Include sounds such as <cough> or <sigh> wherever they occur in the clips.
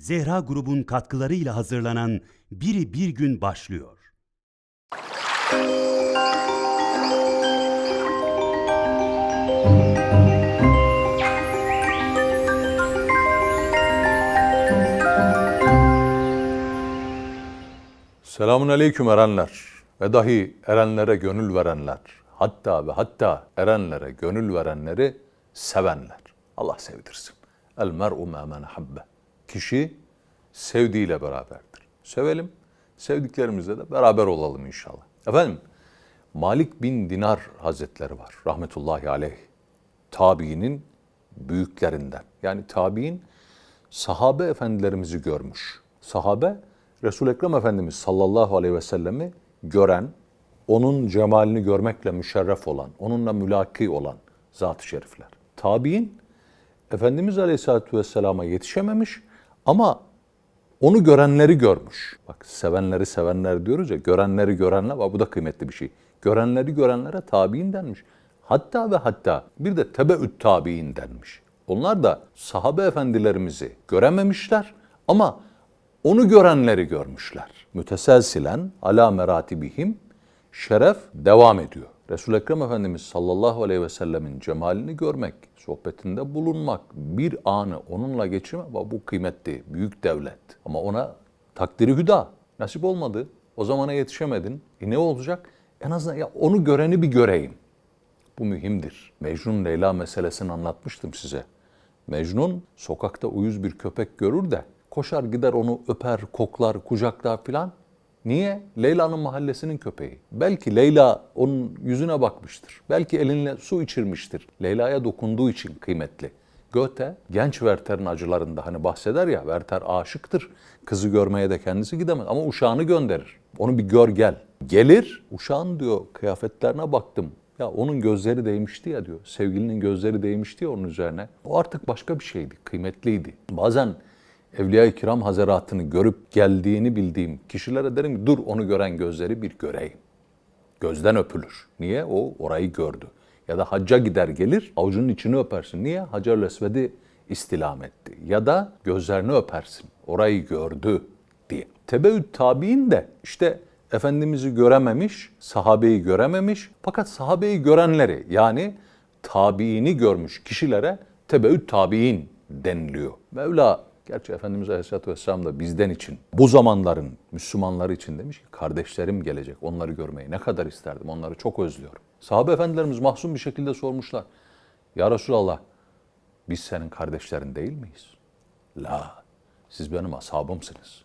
Zehra grubun katkılarıyla hazırlanan Biri Bir Gün başlıyor. Selamun aleyküm erenler ve dahi erenlere gönül verenler. Hatta ve hatta erenlere gönül verenleri sevenler. Allah sevdirsin. El mer'u ma men habbe. Kişi sevdiğiyle beraberdir. Sevelim, sevdiklerimizle de beraber olalım inşallah. Efendim, Malik bin Dinar Hazretleri var rahmetullahi aleyh. Tabiinin büyüklerinden. Yani tabiin sahabe efendilerimizi görmüş. Sahabe Resul-i Ekrem Efendimiz sallallahu aleyhi ve sellemi gören, onun cemalini görmekle müşerref olan, onunla mülaki olan zat-ı şerifler. Tabiin Efendimiz Aleyhisselatü Vesselam'a yetişememiş ama onu görenleri görmüş. Bak sevenleri sevenler diyoruz ya, görenleri görenler, bak bu da kıymetli bir şey. Görenleri görenlere tabiin denmiş. Hatta ve hatta bir de tebeüt tabiin denmiş. Onlar da sahabe efendilerimizi görememişler ama onu görenleri görmüşler. Müteselsilen ala meratibihim şeref devam ediyor. Resul-i Ekrem Efendimiz sallallahu aleyhi ve sellemin cemalini görmek, sohbetinde bulunmak, bir anı onunla geçirmek bu kıymetli, büyük devlet. Ama ona takdiri hüda nasip olmadı. O zamana yetişemedin. E ne olacak? En azından ya onu göreni bir göreyim. Bu mühimdir. Mecnun Leyla meselesini anlatmıştım size. Mecnun sokakta uyuz bir köpek görür de koşar gider onu öper, koklar, kucaklar filan. Niye? Leyla'nın mahallesinin köpeği. Belki Leyla onun yüzüne bakmıştır. Belki elinle su içirmiştir. Leyla'ya dokunduğu için kıymetli. Goethe genç Werther'in acılarında hani bahseder ya Werther aşıktır. Kızı görmeye de kendisi gidemez ama uşağını gönderir. Onu bir gör gel. Gelir uşağın diyor kıyafetlerine baktım. Ya onun gözleri değmişti ya diyor. Sevgilinin gözleri değmişti ya onun üzerine. O artık başka bir şeydi, kıymetliydi. Bazen Evliya-i Kiram Hazretlerini görüp geldiğini bildiğim kişilere derim dur onu gören gözleri bir göreyim. Gözden öpülür. Niye? O orayı gördü. Ya da hacca gider gelir avucunun içini öpersin. Niye? Hacer-ül Esved'i istilam etti. Ya da gözlerini öpersin. Orayı gördü diye. Tebeüt tabi'in de işte Efendimiz'i görememiş, sahabeyi görememiş. Fakat sahabeyi görenleri yani tabiini görmüş kişilere tebeüt tabi'in deniliyor. Mevla Gerçi Efendimiz Aleyhisselatü Vesselam da bizden için, bu zamanların Müslümanları için demiş ki kardeşlerim gelecek, onları görmeyi ne kadar isterdim, onları çok özlüyorum. Sahabe efendilerimiz mahzun bir şekilde sormuşlar. Ya Resulallah, biz senin kardeşlerin değil miyiz? La, siz benim ashabımsınız.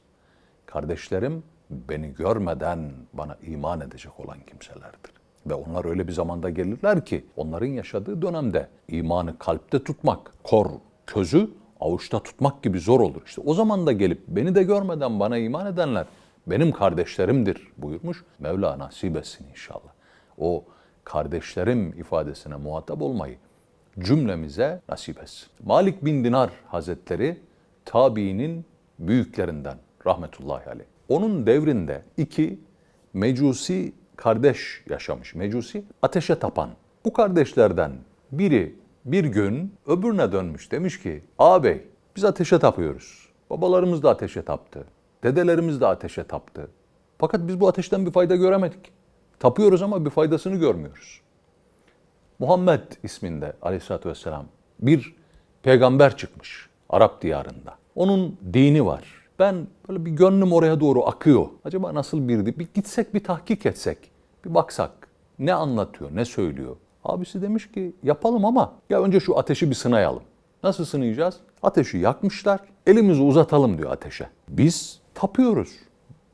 Kardeşlerim beni görmeden bana iman edecek olan kimselerdir. Ve onlar öyle bir zamanda gelirler ki onların yaşadığı dönemde imanı kalpte tutmak, kor, közü avuçta tutmak gibi zor olur. İşte o zaman da gelip beni de görmeden bana iman edenler benim kardeşlerimdir buyurmuş. Mevla nasip etsin inşallah. O kardeşlerim ifadesine muhatap olmayı cümlemize nasip etsin. Malik bin Dinar Hazretleri tabiinin büyüklerinden rahmetullahi aleyh. Onun devrinde iki mecusi kardeş yaşamış. Mecusi ateşe tapan. Bu kardeşlerden biri bir gün öbürüne dönmüş. Demiş ki ağabey biz ateşe tapıyoruz. Babalarımız da ateşe taptı. Dedelerimiz de ateşe taptı. Fakat biz bu ateşten bir fayda göremedik. Tapıyoruz ama bir faydasını görmüyoruz. Muhammed isminde aleyhissalatü vesselam bir peygamber çıkmış Arap diyarında. Onun dini var. Ben böyle bir gönlüm oraya doğru akıyor. Acaba nasıl birdi? Bir gitsek bir tahkik etsek. Bir baksak. Ne anlatıyor, ne söylüyor? Abisi demiş ki yapalım ama ya önce şu ateşi bir sınayalım. Nasıl sınayacağız? Ateşi yakmışlar. Elimizi uzatalım diyor ateşe. Biz tapıyoruz.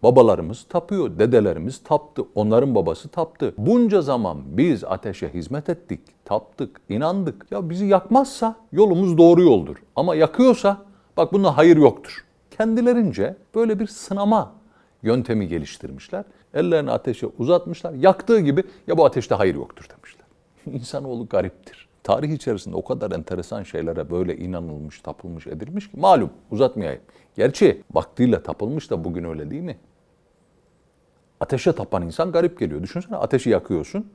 Babalarımız tapıyor, dedelerimiz taptı, onların babası taptı. Bunca zaman biz ateşe hizmet ettik, taptık, inandık. Ya bizi yakmazsa yolumuz doğru yoldur. Ama yakıyorsa bak bunda hayır yoktur. Kendilerince böyle bir sınama yöntemi geliştirmişler. Ellerini ateşe uzatmışlar. Yaktığı gibi ya bu ateşte hayır yoktur demişler. <laughs> İnsanoğlu gariptir. Tarih içerisinde o kadar enteresan şeylere böyle inanılmış, tapılmış, edilmiş ki malum uzatmayayım. Gerçi vaktiyle tapılmış da bugün öyle değil mi? Ateşe tapan insan garip geliyor. Düşünsene ateşi yakıyorsun,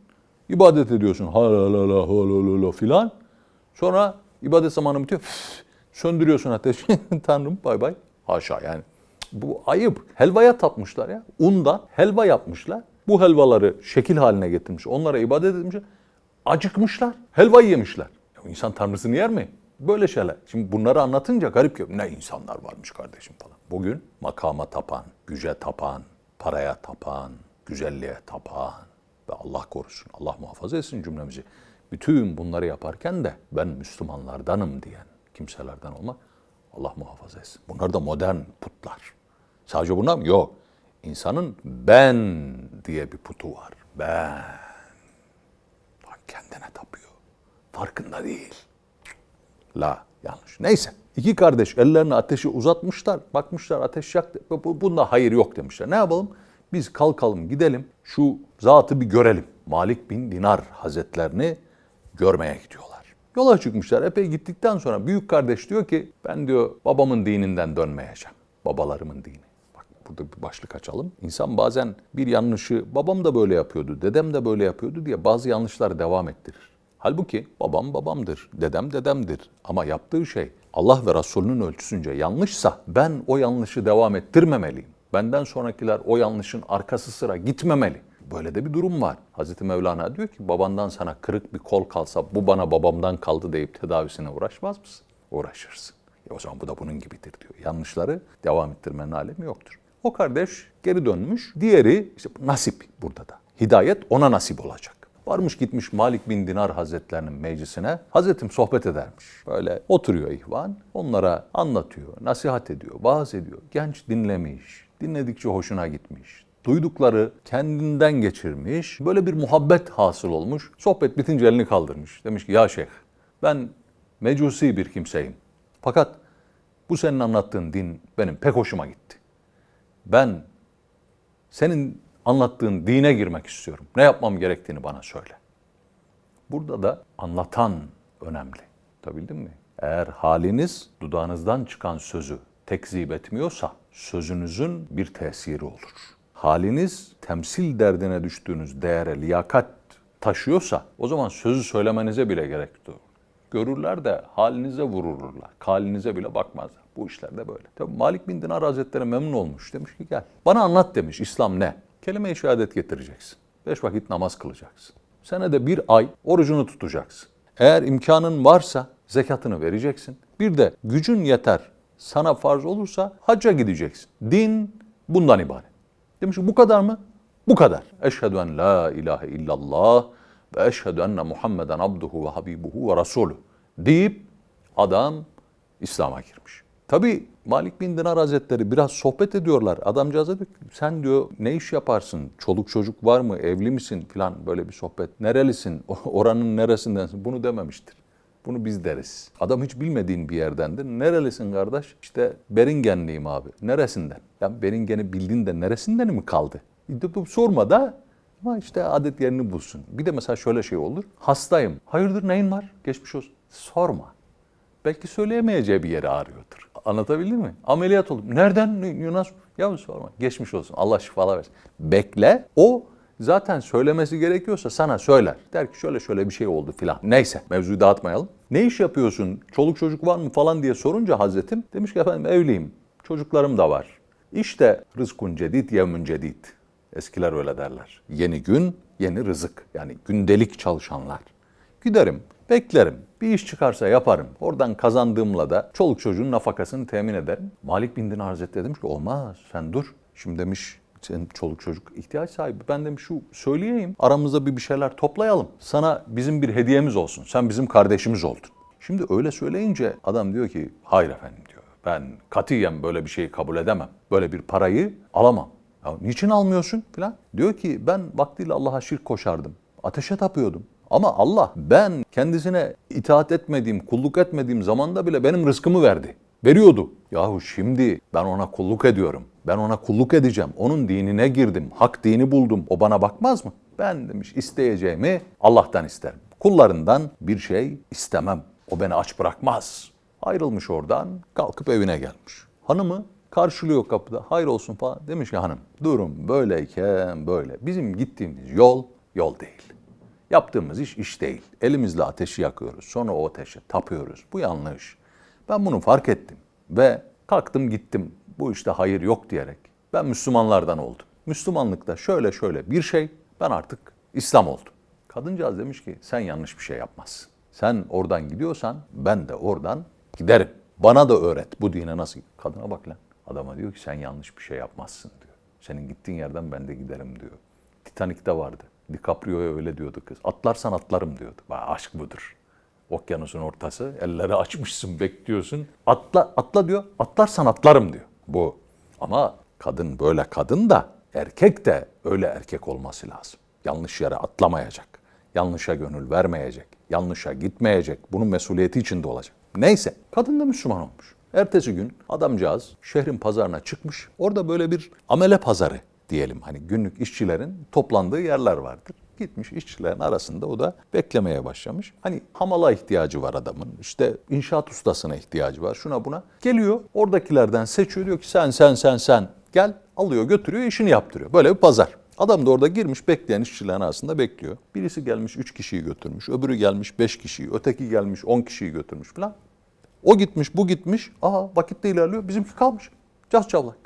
ibadet ediyorsun ha la la la ha la la la filan. Sonra ibadet zamanı bitiyor, üf, söndürüyorsun ateşi. <laughs> Tanrım bay bay. Haşa yani. Bu ayıp. Helvaya tapmışlar ya. Undan helva yapmışlar. Bu helvaları şekil haline getirmiş. Onlara ibadet etmişler. Acıkmışlar. Helvayı yemişler. Ya insan tanrısını yer mi? Böyle şeyler. Şimdi bunları anlatınca garip geliyor. Ne insanlar varmış kardeşim falan. Bugün makama tapan, güce tapan, paraya tapan, güzelliğe tapan ve Allah korusun, Allah muhafaza etsin cümlemizi. Bütün bunları yaparken de ben Müslümanlardanım diyen kimselerden olmak Allah muhafaza etsin. Bunlar da modern putlar. Sadece bunlar mı? Yok. İnsanın ben diye bir putu var. Ben. Kendine tapıyor. Farkında değil. La yanlış. Neyse. İki kardeş ellerini ateşe uzatmışlar. Bakmışlar ateş yaktı. Bu- bu- Bunda hayır yok demişler. Ne yapalım? Biz kalkalım gidelim şu zatı bir görelim. Malik bin Dinar Hazretlerini görmeye gidiyorlar. Yola çıkmışlar. Epey gittikten sonra büyük kardeş diyor ki ben diyor babamın dininden dönmeyeceğim. Babalarımın dini. Burada bir başlık açalım. İnsan bazen bir yanlışı babam da böyle yapıyordu, dedem de böyle yapıyordu diye bazı yanlışlar devam ettirir. Halbuki babam babamdır, dedem dedemdir. Ama yaptığı şey Allah ve Resulünün ölçüsünce yanlışsa ben o yanlışı devam ettirmemeliyim. Benden sonrakiler o yanlışın arkası sıra gitmemeli. Böyle de bir durum var. Hazreti Mevlana diyor ki babandan sana kırık bir kol kalsa bu bana babamdan kaldı deyip tedavisine uğraşmaz mısın? Uğraşırsın. E o zaman bu da bunun gibidir diyor. Yanlışları devam ettirmenin alemi yoktur. O kardeş geri dönmüş. Diğeri işte nasip burada da. Hidayet ona nasip olacak. Varmış gitmiş Malik bin Dinar Hazretlerinin meclisine. Hazretim sohbet edermiş. Böyle oturuyor ihvan. Onlara anlatıyor, nasihat ediyor, vaaz ediyor. Genç dinlemiş. Dinledikçe hoşuna gitmiş. Duydukları kendinden geçirmiş. Böyle bir muhabbet hasıl olmuş. Sohbet bitince elini kaldırmış. Demiş ki ya şeyh ben mecusi bir kimseyim. Fakat bu senin anlattığın din benim pek hoşuma gitti. Ben senin anlattığın dine girmek istiyorum. Ne yapmam gerektiğini bana söyle. Burada da anlatan önemli. Tabildin mi? Eğer haliniz dudağınızdan çıkan sözü tekzip etmiyorsa sözünüzün bir tesiri olur. Haliniz temsil derdine düştüğünüz değere liyakat taşıyorsa o zaman sözü söylemenize bile gerek yok. Görürler de halinize vururlar. Halinize bile bakmazlar. Bu işler de böyle. Tabii Malik bin Dinar Hazretleri memnun olmuş. Demiş ki gel. Bana anlat demiş İslam ne? Kelime-i şehadet getireceksin. Beş vakit namaz kılacaksın. Senede bir ay orucunu tutacaksın. Eğer imkanın varsa zekatını vereceksin. Bir de gücün yeter sana farz olursa hacca gideceksin. Din bundan ibaret. Demiş ki bu kadar mı? Bu kadar. Eşhedü en la ilahe illallah ve eşhedü enne Muhammeden abduhu ve habibuhu ve rasulü deyip adam İslam'a girmiş. Tabi Malik bin Dinar Hazretleri biraz sohbet ediyorlar. Adamcağız diyor ki sen diyor ne iş yaparsın? Çoluk çocuk var mı? Evli misin? Filan böyle bir sohbet. Nerelisin? <laughs> Oranın neresindensin? Bunu dememiştir. Bunu biz deriz. Adam hiç bilmediğin bir yerdendir. Nerelisin kardeş? İşte Beringenliyim abi. Neresinden? Ya Beringen'i bildiğin de neresinden mi kaldı? E, sorma da ama işte adet yerini bulsun. Bir de mesela şöyle şey olur. Hastayım. Hayırdır neyin var? Geçmiş olsun. Sorma. Belki söyleyemeyeceği bir yeri ağrıyordur. Anlatabildim mi? Ameliyat oldum. Nereden? Ne- Nasıl? Ya sorma. Geçmiş olsun. Allah şifalar versin. Bekle. O zaten söylemesi gerekiyorsa sana söyler. Der ki şöyle şöyle bir şey oldu filan. Neyse mevzuyu dağıtmayalım. Ne iş yapıyorsun? Çoluk çocuk var mı falan diye sorunca Hazretim demiş ki efendim evliyim. Çocuklarım da var. İşte rızkun cedid yevmün cedid. Eskiler öyle derler. Yeni gün, yeni rızık. Yani gündelik çalışanlar. Giderim, beklerim. Bir iş çıkarsa yaparım. Oradan kazandığımla da çoluk çocuğun nafakasını temin ederim. Malik bin Dinar Hazretleri demiş ki olmaz sen dur. Şimdi demiş senin çoluk çocuk ihtiyaç sahibi. Ben demiş şu söyleyeyim aramızda bir bir şeyler toplayalım. Sana bizim bir hediyemiz olsun. Sen bizim kardeşimiz oldun. Şimdi öyle söyleyince adam diyor ki hayır efendim diyor. Ben katiyen böyle bir şeyi kabul edemem. Böyle bir parayı alamam. Ya niçin almıyorsun filan? Diyor ki ben vaktiyle Allah'a şirk koşardım. Ateşe tapıyordum. Ama Allah ben kendisine itaat etmediğim, kulluk etmediğim zamanda bile benim rızkımı verdi. Veriyordu. Yahu şimdi ben ona kulluk ediyorum. Ben ona kulluk edeceğim. Onun dinine girdim. Hak dini buldum. O bana bakmaz mı? Ben demiş isteyeceğimi Allah'tan isterim. Kullarından bir şey istemem. O beni aç bırakmaz. Ayrılmış oradan kalkıp evine gelmiş. Hanımı karşılıyor kapıda. Hayır olsun falan. Demiş ki hanım durum böyleyken böyle. Bizim gittiğimiz yol yol değil. Yaptığımız iş iş değil. Elimizle ateşi yakıyoruz. Sonra o ateşe tapıyoruz. Bu yanlış. Ben bunu fark ettim ve Kalktım gittim bu işte hayır yok diyerek ben Müslümanlardan oldum. Müslümanlıkta şöyle şöyle bir şey ben artık İslam oldum. Kadıncağız demiş ki sen yanlış bir şey yapmazsın. Sen oradan gidiyorsan ben de oradan giderim. Bana da öğret bu dine nasıl. Kadına bak lan. Adama diyor ki sen yanlış bir şey yapmazsın diyor. Senin gittiğin yerden ben de giderim diyor. Titanik'te vardı. DiCaprio'ya öyle diyordu kız. Atlarsan atlarım diyordu. Bak, aşk budur. Okyanusun ortası. Elleri açmışsın bekliyorsun. Atla, atla diyor. Atlarsan atlarım diyor. Bu. Ama kadın böyle kadın da erkek de öyle erkek olması lazım. Yanlış yere atlamayacak. Yanlışa gönül vermeyecek. Yanlışa gitmeyecek. Bunun mesuliyeti içinde olacak. Neyse kadın da Müslüman olmuş. Ertesi gün adamcağız şehrin pazarına çıkmış. Orada böyle bir amele pazarı diyelim. Hani günlük işçilerin toplandığı yerler vardır. Gitmiş işçilerin arasında o da beklemeye başlamış. Hani hamala ihtiyacı var adamın. İşte inşaat ustasına ihtiyacı var. Şuna buna. Geliyor oradakilerden seçiyor. Diyor ki sen sen sen sen gel alıyor götürüyor işini yaptırıyor. Böyle bir pazar. Adam da orada girmiş bekleyen işçilerin arasında bekliyor. Birisi gelmiş 3 kişiyi götürmüş. Öbürü gelmiş 5 kişiyi. Öteki gelmiş 10 kişiyi götürmüş falan. O gitmiş bu gitmiş. Aha vakit de ilerliyor. Bizimki kalmış. Cas çavlak.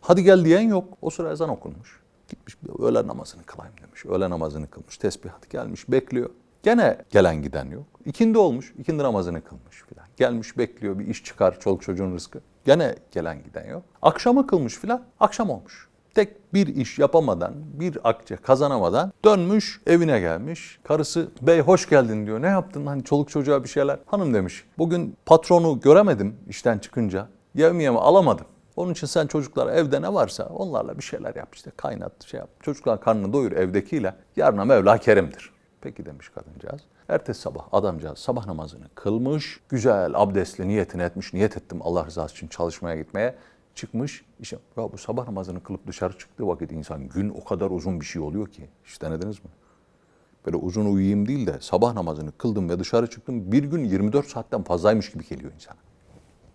Hadi gel diyen yok. O sıra ezan okunmuş. Gitmiş öğle namazını kılayım demiş. Öğle namazını kılmış. Tesbihat gelmiş bekliyor. Gene gelen giden yok. İkindi olmuş. ikindi namazını kılmış filan. Gelmiş bekliyor bir iş çıkar çoluk çocuğun rızkı. Gene gelen giden yok. Akşama kılmış filan. Akşam olmuş. Tek bir iş yapamadan, bir akçe kazanamadan dönmüş evine gelmiş. Karısı bey hoş geldin diyor. Ne yaptın hani çoluk çocuğa bir şeyler. Hanım demiş bugün patronu göremedim işten çıkınca. Yevmiyemi alamadım. Onun için sen çocuklara evde ne varsa onlarla bir şeyler yap işte kaynat şey yap. Çocuklar karnını doyur evdekiyle. Yarına Mevla kerimdir. Peki demiş kadıncağız. Ertesi sabah adamcağız sabah namazını kılmış. Güzel abdestli niyetini etmiş. Niyet ettim Allah rızası için çalışmaya gitmeye. Çıkmış. İşte ya bu sabah namazını kılıp dışarı çıktığı vakit insan gün o kadar uzun bir şey oluyor ki. Hiç denediniz mi? Böyle uzun uyuyayım değil de sabah namazını kıldım ve dışarı çıktım. Bir gün 24 saatten fazlaymış gibi geliyor insana.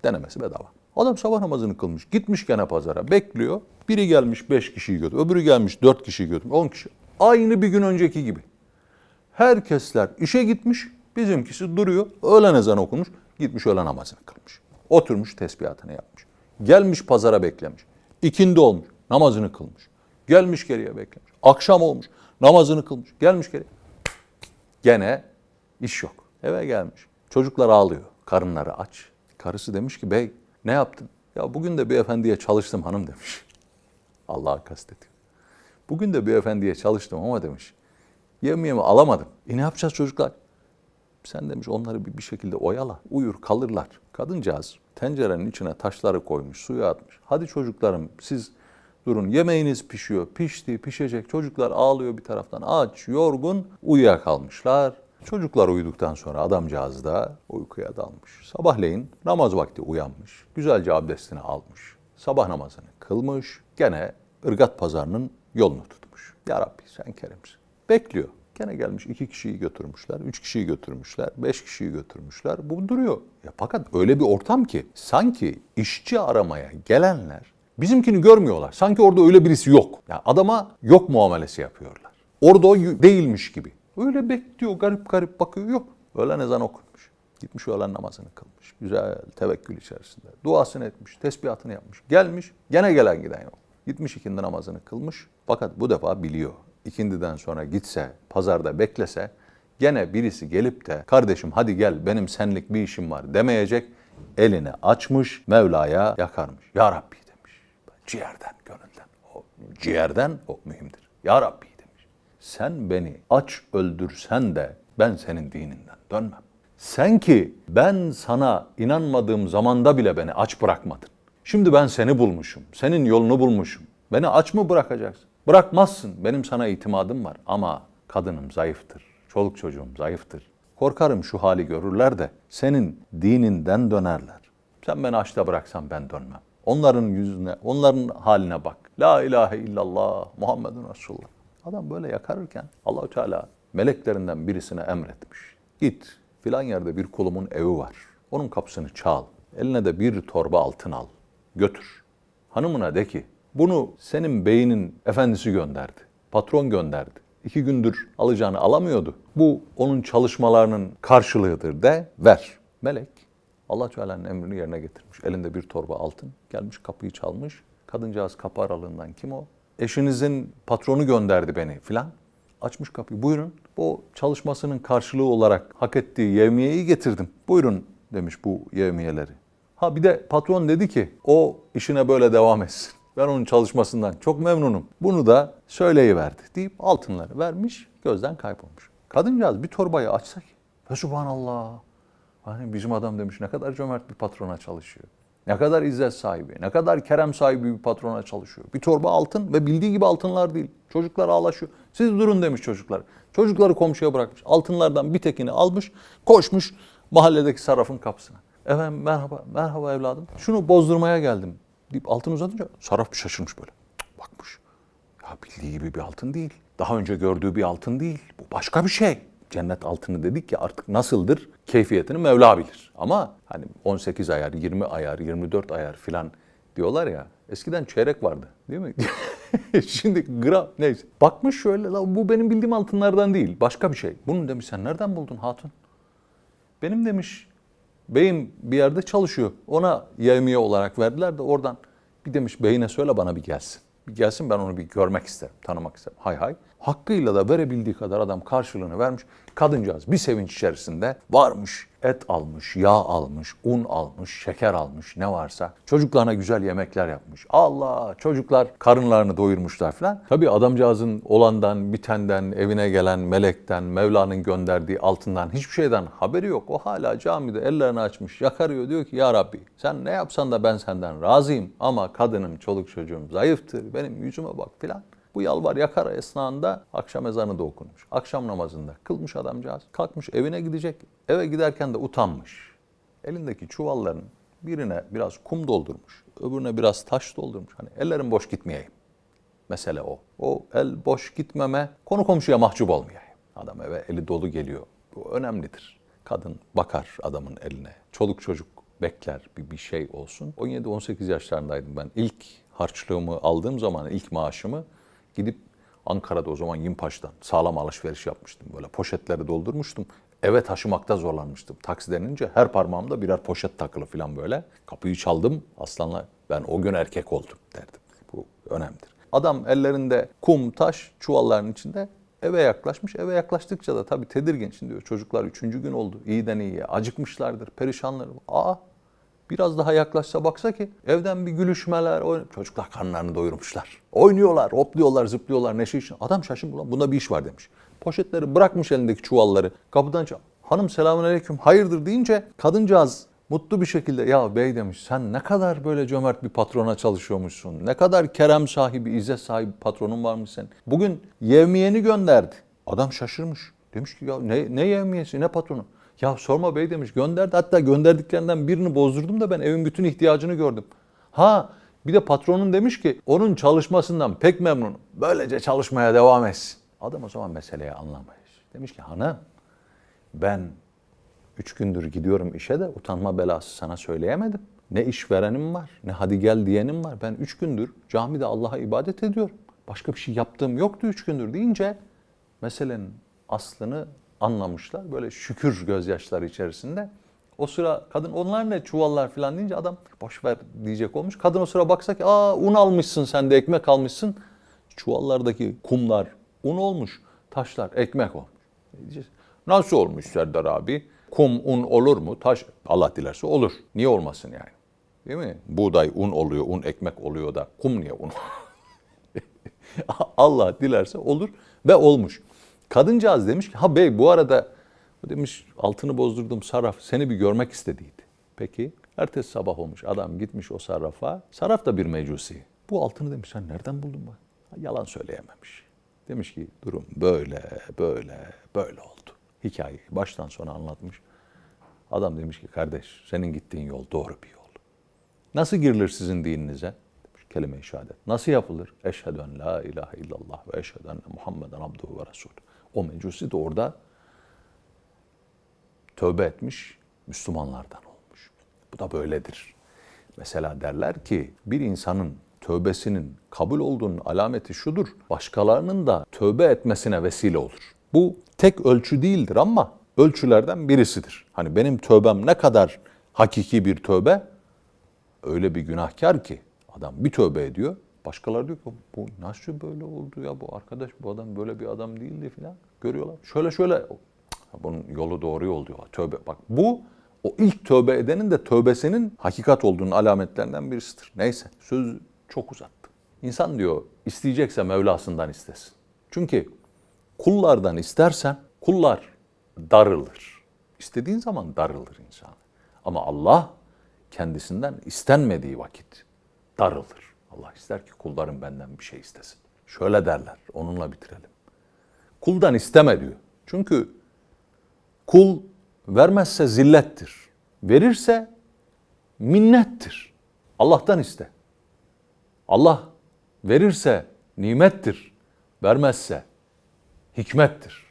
Denemesi bedava. Adam sabah namazını kılmış. Gitmiş gene pazara. Bekliyor. Biri gelmiş 5 kişiyi götür. Öbürü gelmiş 4 kişiyi götür. 10 kişi. Aynı bir gün önceki gibi. Herkesler işe gitmiş. Bizimkisi duruyor. Öğlen ezanı okunmuş. Gitmiş öğlen namazını kılmış. Oturmuş tesbihatını yapmış. Gelmiş pazara beklemiş. İkindi olmuş. Namazını kılmış. Gelmiş geriye beklemiş. Akşam olmuş. Namazını kılmış. Gelmiş geriye. Gene iş yok. Eve gelmiş. Çocuklar ağlıyor. Karınları aç. Karısı demiş ki bey ne yaptın? Ya bugün de bir efendiye çalıştım hanım demiş. <laughs> Allah'a kastediyor. Bugün de bir efendiye çalıştım ama demiş. Yemeğimi alamadım. E ne yapacağız çocuklar? Sen demiş onları bir, şekilde oyala. Uyur kalırlar. Kadıncağız tencerenin içine taşları koymuş, suyu atmış. Hadi çocuklarım siz durun yemeğiniz pişiyor. Pişti, pişecek. Çocuklar ağlıyor bir taraftan. Aç, yorgun, uyuyakalmışlar. Çocuklar uyuduktan sonra adamcağız da uykuya dalmış. Sabahleyin namaz vakti uyanmış. Güzelce abdestini almış. Sabah namazını kılmış. Gene ırgat pazarının yolunu tutmuş. Ya Rabbi sen kerimsin. Bekliyor. Gene gelmiş iki kişiyi götürmüşler, üç kişiyi götürmüşler, beş kişiyi götürmüşler. Bu duruyor. Ya fakat öyle bir ortam ki sanki işçi aramaya gelenler bizimkini görmüyorlar. Sanki orada öyle birisi yok. Ya adama yok muamelesi yapıyorlar. Orada o değilmiş gibi. Öyle bekliyor, garip garip bakıyor. Yok. Öğlen ezan okunmuş. Gitmiş öğlen namazını kılmış. Güzel tevekkül içerisinde. Duasını etmiş, tesbihatını yapmış. Gelmiş, gene gelen giden yok. Gitmiş ikindi namazını kılmış. Fakat bu defa biliyor. İkindiden sonra gitse, pazarda beklese gene birisi gelip de kardeşim hadi gel benim senlik bir işim var demeyecek. Elini açmış Mevla'ya yakarmış. Ya Rabbi demiş. Ciğerden, gönülden. O ciğerden o mühimdir. Ya Rabbi demiş. Sen beni aç öldürsen de ben senin dininden dönmem. Sen ki ben sana inanmadığım zamanda bile beni aç bırakmadın. Şimdi ben seni bulmuşum, senin yolunu bulmuşum. Beni aç mı bırakacaksın? Bırakmazsın. Benim sana itimadım var ama kadınım zayıftır. Çoluk çocuğum zayıftır. Korkarım şu hali görürler de senin dininden dönerler. Sen beni açta bıraksan ben dönmem. Onların yüzüne, onların haline bak. La ilahe illallah Muhammedun Resulullah. Adam böyle yakarırken Allahü Teala meleklerinden birisine emretmiş. Git filan yerde bir kulumun evi var. Onun kapısını çal. Eline de bir torba altın al. Götür. Hanımına de ki bunu senin beyinin efendisi gönderdi. Patron gönderdi. İki gündür alacağını alamıyordu. Bu onun çalışmalarının karşılığıdır de ver. Melek Allah Teala'nın emrini yerine getirmiş. Elinde bir torba altın. Gelmiş kapıyı çalmış. Kadıncağız kapı aralığından kim o? Eşinizin patronu gönderdi beni filan. Açmış kapıyı. Buyurun. O çalışmasının karşılığı olarak hak ettiği yevmiyeyi getirdim. Buyurun demiş bu yevmiyeleri. Ha bir de patron dedi ki o işine böyle devam etsin. Ben onun çalışmasından çok memnunum. Bunu da söyleyiverdi deyip altınları vermiş, gözden kaybolmuş. Kadıncağız bir torbayı açsak, ve subhanallah. Hani bizim adam demiş ne kadar cömert bir patrona çalışıyor. Ne kadar izzet sahibi, ne kadar kerem sahibi bir patrona çalışıyor. Bir torba altın ve bildiği gibi altınlar değil. Çocuklar ağlaşıyor. Siz durun demiş çocuklar. Çocukları komşuya bırakmış. Altınlardan bir tekini almış, koşmuş mahalledeki sarrafın kapısına. Efendim merhaba, merhaba evladım. Şunu bozdurmaya geldim deyip altın uzatınca sarraf bir şaşırmış böyle. Bakmış. Ya bildiği gibi bir altın değil. Daha önce gördüğü bir altın değil. Bu başka bir şey. Cennet altını dedik ki artık nasıldır keyfiyetini Mevla bilir. Ama hani 18 ayar, 20 ayar, 24 ayar filan diyorlar ya. Eskiden çeyrek vardı değil mi? <laughs> Şimdi gram neyse. Bakmış şöyle la bu benim bildiğim altınlardan değil. Başka bir şey. Bunu demiş sen nereden buldun hatun? Benim demiş beyim bir yerde çalışıyor. Ona yevmiye olarak verdiler de oradan bir demiş beyine söyle bana bir gelsin. Bir gelsin ben onu bir görmek isterim, tanımak isterim. Hay hay. Hakkıyla da verebildiği kadar adam karşılığını vermiş. Kadıncağız bir sevinç içerisinde varmış, et almış, yağ almış, un almış, şeker almış ne varsa. Çocuklarına güzel yemekler yapmış. Allah çocuklar karınlarını doyurmuşlar falan. Tabii adamcağızın olandan, bitenden, evine gelen melekten, Mevla'nın gönderdiği altından hiçbir şeyden haberi yok. O hala camide ellerini açmış, yakarıyor diyor ki ya Rabbi sen ne yapsan da ben senden razıyım ama kadınım, çoluk çocuğum zayıftır, benim yüzüme bak filan. Bu yalvar yakar esnasında akşam ezanı da okunmuş. Akşam namazında kılmış adamcağız. Kalkmış evine gidecek. Eve giderken de utanmış. Elindeki çuvalların birine biraz kum doldurmuş. Öbürüne biraz taş doldurmuş. Hani ellerim boş gitmeyeyim. Mesele o. O el boş gitmeme, konu komşuya mahcup olmayayım. Adam eve eli dolu geliyor. Bu önemlidir. Kadın bakar adamın eline. Çoluk çocuk bekler bir, bir şey olsun. 17-18 yaşlarındaydım ben. İlk harçlığımı aldığım zaman, ilk maaşımı gidip Ankara'da o zaman Yimpaş'tan sağlam alışveriş yapmıştım. Böyle poşetleri doldurmuştum. Eve taşımakta zorlanmıştım. Taksi denince her parmağımda birer poşet takılı falan böyle. Kapıyı çaldım. Aslanla ben o gün erkek oldum derdim. Bu önemlidir. Adam ellerinde kum, taş, çuvalların içinde eve yaklaşmış. Eve yaklaştıkça da tabii tedirgin. Şimdi çocuklar üçüncü gün oldu. İyiden iyiye. Acıkmışlardır, perişanlar. Aa Biraz daha yaklaşsa baksa ki evden bir gülüşmeler, çocuklar karnlarını doyurmuşlar. Oynuyorlar, hopluyorlar, zıplıyorlar, neşe için. Adam şaşırmış, ulan bunda bir iş var demiş. Poşetleri bırakmış elindeki çuvalları. Kapıdan çal. Hanım selamünaleyküm, hayırdır deyince kadıncağız mutlu bir şekilde ya bey demiş sen ne kadar böyle cömert bir patrona çalışıyormuşsun. Ne kadar kerem sahibi, izzet sahibi patronun varmış senin. Bugün yevmiyeni gönderdi. Adam şaşırmış. Demiş ki ya ne, ne yevmiyesi ne patronu? Ya sorma bey demiş gönderdi. Hatta gönderdiklerinden birini bozdurdum da ben evin bütün ihtiyacını gördüm. Ha bir de patronun demiş ki onun çalışmasından pek memnunum. Böylece çalışmaya devam etsin. Adam o zaman meseleyi anlamayız. Demiş ki hanım ben üç gündür gidiyorum işe de utanma belası sana söyleyemedim. Ne işverenim var, ne hadi gel diyenim var. Ben üç gündür camide Allah'a ibadet ediyorum. Başka bir şey yaptığım yoktu üç gündür deyince meselenin aslını anlamışlar. Böyle şükür gözyaşları içerisinde. O sıra kadın onlar ne çuvallar falan deyince adam boş ver diyecek olmuş. Kadın o sıra baksa ki aa un almışsın sen de ekmek almışsın. Çuvallardaki kumlar un olmuş. Taşlar ekmek olmuş. Ne diyeceğiz? Nasıl olmuş Serdar abi? Kum un olur mu? Taş Allah dilerse olur. Niye olmasın yani? Değil mi? Buğday un oluyor, un ekmek oluyor da kum niye un? <laughs> Allah dilerse olur ve olmuş. Kadıncağız demiş ki ha bey bu arada demiş altını bozdurdum sarraf seni bir görmek istediydi. Peki ertesi sabah olmuş adam gitmiş o sarrafa. Sarraf da bir mecusi. Bu altını demiş sen nereden buldun bu? Yalan söyleyememiş. Demiş ki durum böyle böyle böyle oldu. Hikayeyi baştan sona anlatmış. Adam demiş ki kardeş senin gittiğin yol doğru bir yol. Nasıl girilir sizin dininize? Demiş, Kelime-i şehadet. Nasıl yapılır? Eşhedü en la ilahe illallah ve eşhedü enne Muhammeden abduhu ve resul. O mecusi de orada tövbe etmiş, Müslümanlardan olmuş. Bu da böyledir. Mesela derler ki bir insanın tövbesinin kabul olduğunun alameti şudur. Başkalarının da tövbe etmesine vesile olur. Bu tek ölçü değildir ama ölçülerden birisidir. Hani benim tövbem ne kadar Hakiki bir tövbe öyle bir günahkar ki adam bir tövbe ediyor. Başkaları diyor ki bu nasıl böyle oldu ya bu arkadaş bu adam böyle bir adam değildi filan. Görüyorlar. Şöyle şöyle bunun yolu doğru yol diyorlar. Tövbe bak bu o ilk tövbe edenin de tövbesinin hakikat olduğunun alametlerinden birisidir. Neyse söz çok uzattı. İnsan diyor isteyecekse Mevlasından istesin. Çünkü kullardan istersen kullar darılır. İstediğin zaman darılır insan. Ama Allah kendisinden istenmediği vakit darılır. Allah ister ki kullarım benden bir şey istesin. Şöyle derler, onunla bitirelim. Kuldan isteme diyor. Çünkü kul vermezse zillettir. Verirse minnettir. Allah'tan iste. Allah verirse nimettir. Vermezse hikmettir.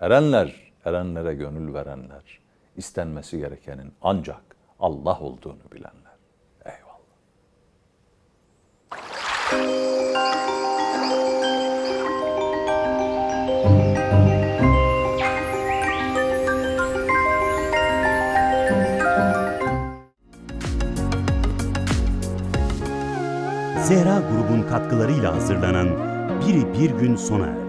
Erenler, erenlere gönül verenler, istenmesi gerekenin ancak Allah olduğunu bilenler. Eyvallah. Zehra grubun katkılarıyla hazırlanan Biri Bir Gün sona erdi.